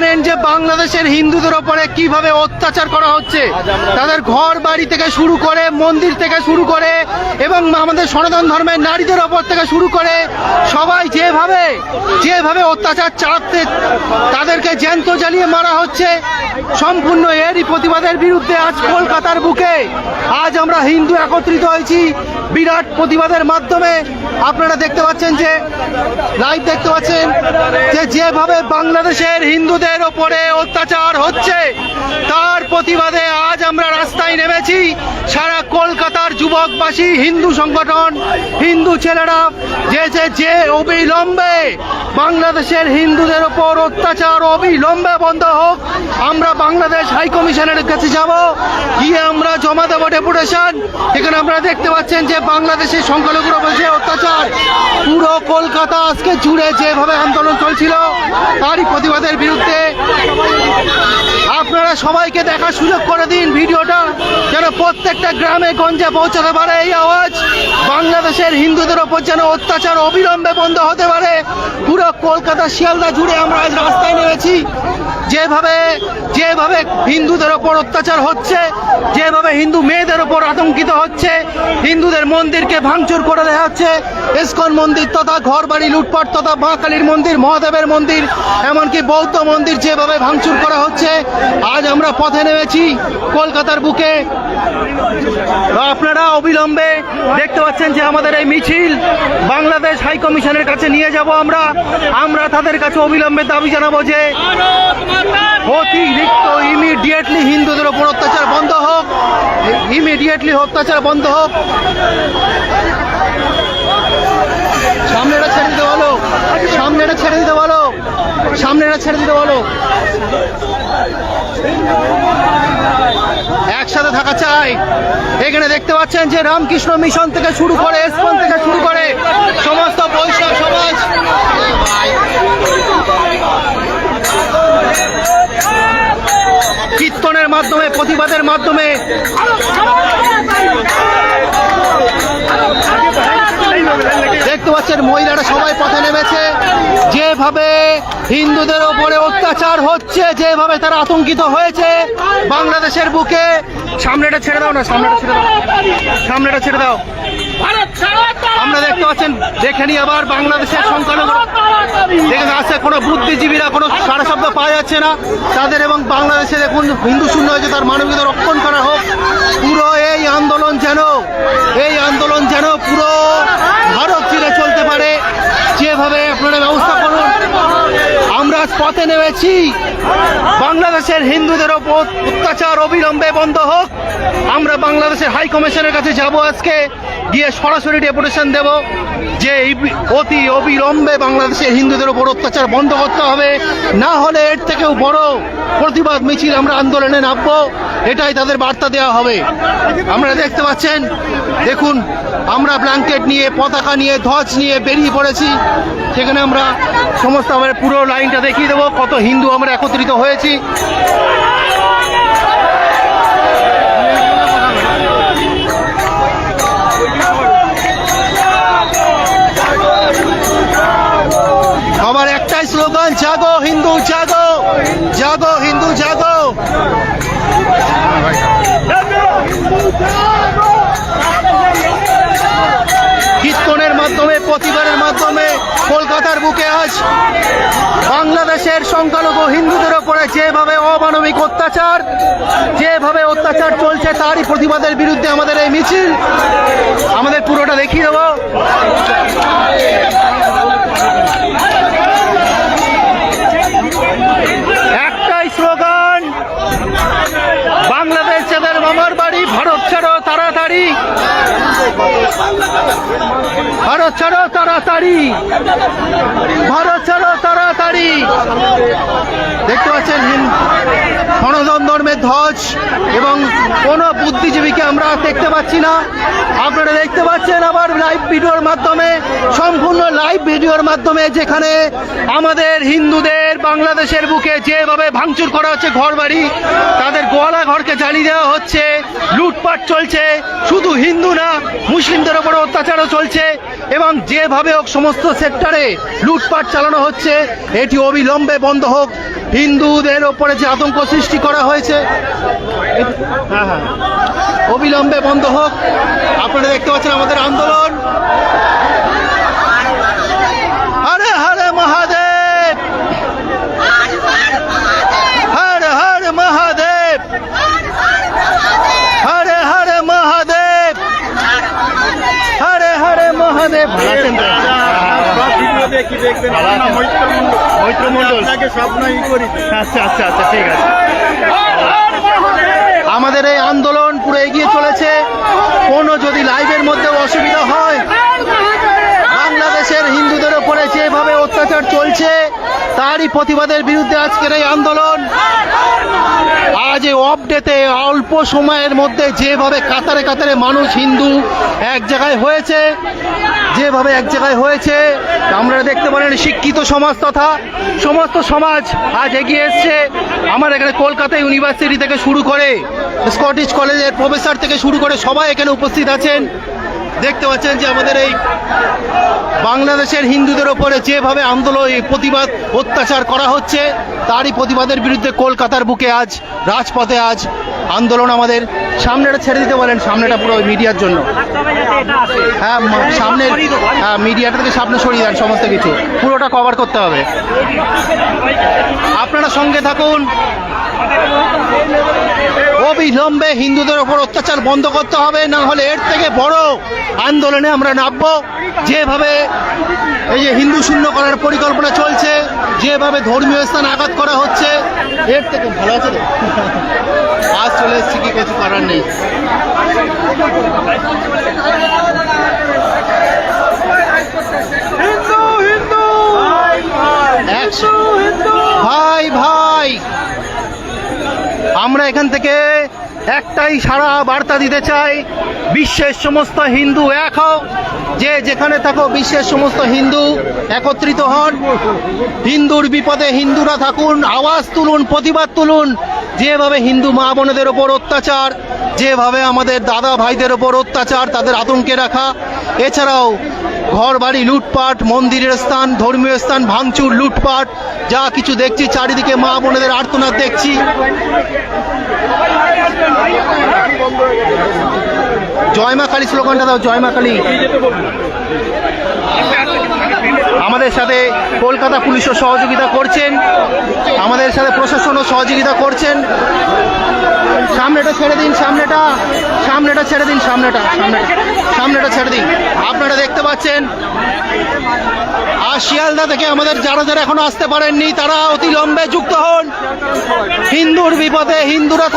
জানেন যে বাংলাদেশের হিন্দুদের ওপরে কীভাবে অত্যাচার করা হচ্ছে? তাদের ঘর বাড়ি থেকে শুরু করে মন্দির থেকে শুরু করে এবং আমাদের সনাতন ধর্মের নারীদের ওপর থেকে শুরু করে সবাই যেভাবে যেভাবে অত্যাচার চালাতে তাদেরকে জ্যান্ত জ্বালিয়ে মারা হচ্ছে সম্পূর্ণ এরই প্রতিবাদের বিরুদ্ধে আজ কলকাতার বুকে আজ আমরা হিন্দু একত্রিত হয়েছি। বিরাট প্রতিবাদের মাধ্যমে আপনারা দেখতে পাচ্ছেন যে লাইভ দেখতে পাচ্ছেন। যে যেভাবে বাংলাদেশের হিন্দুদের ওপরে অত্যাচার হচ্ছে, তার প্রতিবাদে আজ আমরা রাস্তায় নেমেছি। সারা কলকাতার যুবকবাসী, হিন্দু সংগঠন, হিন্দু ছেলেরা, যে যে অবিলম্বে বাংলাদেশের হিন্দুদের ওপর অত্যাচার অবিলম্বে বন্ধ হোক। আমরা বাংলাদেশ হাই কমিশনের কাছে যাব। গিয়ে আমরা জমা দেবো ডেপুটেশন। এখানে আপনারা দেখতে পাচ্ছেন যে বাংলাদেশের সংখ্যালঘুর ওপর যে অত্যাচার। পুরো কলকাতা আজকে জুড়ে যেভাবে আন্দোলন চলছিল, তারই প্রতিবাদের বিরুদ্ধে আপনারা সবাইকে দেখার সুযোগ করে দিন ভিডিওটা, যেন প্রত্যেকটা গ্রামে, গঞ্জে পৌঁছাতে পারে এই আওয়াজ। বাংলাদেশের হিন্দুদের ওপর যেন অত্যাচার অবিলম্বে বন্ধ হতে পারে। পুরো কলকাতা শিয়ালদা জুড়ে আমরা আজ রাস্তায় নেমেছি। যেভাবে যেভাবে হিন্দুদের ওপর অত্যাচার হচ্ছে, যেভাবে হিন্দু মেয়েদের ওপর আতঙ্কিত হচ্ছে, হিন্দুদের মন্দিরকে ভাঙচুর করে দেওয়া হচ্ছে ইস্কন মন্দির তথা ঘর বাড়ি লুটপাট তথা মা কালীর মন্দির, মহাদেবের মন্দির, এমনকি বৌদ্ধ মন্দির যেভাবে ভাঙচুর করা হচ্ছে, আজ আমরা পথে নেমেছি কলকাতার বুকে। আপনারা অবিলম্বে দেখতে পাচ্ছেন যে আমাদের এই মিছিল বাংলাদেশ হাই কমিশনের কাছে নিয়ে যাব আমরা। আমরা তাদের কাছে অবিলম্বে দাবি জানাব যে অতিরিক্ত ইমিডিয়েটলি হিন্দুদের ওপর অত্যাচার বন্ধ হোক ইমিডিয়েটলি অত্যাচার বন্ধ হোক। সামনেটা ছেড়ে দিতে বলো। সামনেটা ছেড়ে দিতে বলো। সামনেটা ছেড়ে দিতে বলো। একসাথে থাকা চাই। এখানে দেখতে পাচ্ছেন যে রামকৃষ্ণ মিশন থেকে শুরু করে এসকন থেকে শুরু করে সমস্ত বৈষ্ণব সমাজ। কীর্তনের মাধ্যমে, প্রতিবাদের মাধ্যমে পাচ্ছেন মহিলারা সবাই পথে নেমেছে। যেভাবে হিন্দুদের ওপরে অত্যাচার হচ্ছে, যেভাবে তারা আতঙ্কিত হয়েছে, বাংলাদেশের বুকে সামনেটা ছেড়ে দাও না, সামনেটা ছেড়ে দাও। সামনেটা ছেড়ে দাও। আমরা দেখতে পাচ্ছেন, দেখে নি আবার বাংলাদেশের সংখ্যালঘু দেখে আছে কোনো বুদ্ধিজীবীরা, কোনো সারা শব্দ পাওয়া যাচ্ছে না। তাদের এবং বাংলাদেশে দেখুন, হিন্দু শূন্য হয়েছে, তার মানবিকতা রক্ষণ করা হোক। পুরো এই আন্দোলন যেন, এই আন্দোলন যেন পুরো ভারত চিরে চলতে পারে যেভাবে আপনারা ব্যবস্থা করুন আমরা আজ পথে নেমেছি। বাংলাদেশের হিন্দুদের ওপর অত্যাচার অবিলম্বে বন্ধ হোক। আমরা বাংলাদেশের হাই কমিশনের কাছে যাব আজকে। গিয়ে সরাসরি ডেপুটেশন দেব যে অতি অবিলম্বে বাংলাদেশের হিন্দুদের ওপর অত্যাচার বন্ধ করতে হবে। না হলে এর থেকেও বড় প্রতিবাদ মিছিল আমরা আন্দোলনে নামবো। এটাই তাদের বার্তা দেওয়া হবে। আমরা দেখতে পাচ্ছেন, দেখুন, আমরা ব্ল্যাঙ্কেট নিয়ে, পতাকা নিয়ে, ধ্বজ নিয়ে বেরিয়ে পড়েছি। সেখানে আমরা সমস্ত আমার পুরো লাইনটা দেখিয়ে দেবো, কত হিন্দু আমরা একত্রিত হয়েছি। স্লোগান জাগো, হিন্দু জাগো জাগো, হিন্দু জাগো। কীর্তনের মাধ্যমে, প্রতিবারের মাধ্যমে কলকাতার বুকে আজ বাংলাদেশের সংখ্যালঘু হিন্দুদের ওপরে যেভাবে অমানবিক অত্যাচার, যেভাবে অত্যাচার চলছে তারই প্রতিবাদের বিরুদ্ধে আমাদের এই মিছিল, আমাদের পুরোটা দেখিয়ে দেবো। তাড়াতাড়ি। ভারত ছাড়ো তাড়াতাড়ি। দেখতে পাচ্ছেন সনাতন ধর্মের ধ্বজ। এবং কোনো বুদ্ধিজীবীকে আমরা দেখতে পাচ্ছি না। আপনারা দেখতে পাচ্ছেন আবার লাইভ ভিডিওর মাধ্যমে, সম্পূর্ণ লাইভ ভিডিওর মাধ্যমে যেখানে আমাদের হিন্দুদের বাংলাদেশের বুকে যেভাবে ভাঙচুর করা হচ্ছে ঘর বাড়ি তাদের গোয়ালা ঘরকে জ্বালিয়ে দেওয়া হচ্ছে, লুটপাট চলছে, শুধু হিন্দু না, মুসলিমদের ওপর অত্যাচারও চলছে এবং যেভাবে হোক সমস্ত সেক্টরে লুটপাট চালানো হচ্ছে, এটি অবিলম্বে বন্ধ হোক। হিন্দুদের ওপরে যে আতঙ্ক সৃষ্টি করা হয়েছে হ্যাঁ হ্যাঁ। অবিলম্বে বন্ধ হোক। আপনারা দেখতে পাচ্ছেন আমাদের আন্দোলন। হরে হরে মহাদেব। হর হর মহাদেব। হরে হরে মহাদেব। হরে হরে মহাদেব। আছেন তো? সব দেখবেন মৈত্র। আপনাকে করি আচ্ছা আচ্ছা আচ্ছা ঠিক আছে। আমাদের এই আন্দোলন পুরো এগিয়ে চলেছে। কোনো যদি লাইভের মধ্যে অসুবিধা হয়, বাংলাদেশের হিন্দুদের ওপরে যেভাবে অত্যাচার চলছে, তারই প্রতিবাদের বিরুদ্ধে আজকের এই আন্দোলন। আজ এই অফ ডেতে অল্প সময়ের মধ্যে যেভাবে কাতারে কাতারে মানুষ হিন্দু এক জায়গায় হয়েছে, যেভাবে এক জায়গায় হয়েছে, আমরা দেখতে পারেন শিক্ষিত সমাজ তথা সমস্ত সমাজ আজ এগিয়ে এসছে। আমার এখানে কলকাতা ইউনিভার্সিটি থেকে শুরু করে স্কটিশ কলেজের প্রফেসর থেকে শুরু করে সবাই এখানে উপস্থিত আছেন। দেখতে পাচ্ছেন যে আমাদের এই বাংলাদেশের হিন্দুদের ওপরে যেভাবে আন্দোলন প্রতিবাদ, অত্যাচার করা হচ্ছে, তারই প্রতিবাদের বিরুদ্ধে কলকাতার বুকে আজ, রাজপথে আজ আন্দোলন আমাদের সামনেটা ছেড়ে দিতে বলেন সামনেটা পুরো মিডিয়ার জন্য। হ্যাঁ সামনে হ্যাঁ মিডিয়াটা থেকে সামনে সরিয়ে দেন সমস্ত কিছু। পুরোটা কভার করতে হবে। আপনারা সঙ্গে থাকুন। অবিলম্বে হিন্দুদের ওপর অত্যাচার বন্ধ করতে হবে না হলে এর থেকে বড় আন্দোলনে আমরা নামবো। যেভাবে এই যে হিন্দু শূন্য করার পরিকল্পনা চলছে যেভাবে ধর্মীয় স্থান আঘাত করা হচ্ছে এর থেকে ভালো আছে আজ চলে এসেছি কি কিছু করার নেই। ভাই ভাই আমরা এখান থেকে একটাই সারা বার্তা দিতে চাই, বিশ্বের সমস্ত হিন্দু এক হও। যে যেখানে থাকো, বিশ্বের সমস্ত হিন্দু একত্রিত হন। হিন্দুর বিপদে হিন্দুরা থাকুন, আওয়াজ তুলুন, প্রতিবাদ তুলুন। যেভাবে হিন্দু মা বোনেদের ওপর অত্যাচার, যেভাবে আমাদের দাদা ভাইদের ওপর অত্যাচার, তাদের আতঙ্কে রাখা। এছাড়াও ঘর বাড়ি লুটপাট, মন্দিরের স্থান, ধর্মীয় স্থান, ভাঙচুর, লুটপাট, যা কিছু দেখছি, চারিদিকে মা বোনেদের আর্তনাদ দেখছি। জয় মা কালী স্লোগানটা দাও, জয় মা কালী। আমাদের সাথে কলকাতা পুলিশও সহযোগিতা করছেন, আমাদের সাথে প্রশাসনও সহযোগিতা করছেন। সামনেটা ছেড়ে দিন, সামনেটা। সামনেটা ছেড়ে দিন, সামনেটা সামনেটা সামনেটা ছেড়ে দিন। আপনারা দেখতে পাচ্ছেন আর শিয়ালদা থেকে আমাদের যারা যারা এখনও আসতে পারেননি, তারা অতি লম্বে যুক্ত হন। হিন্দুর বিপদে হিন্দুরা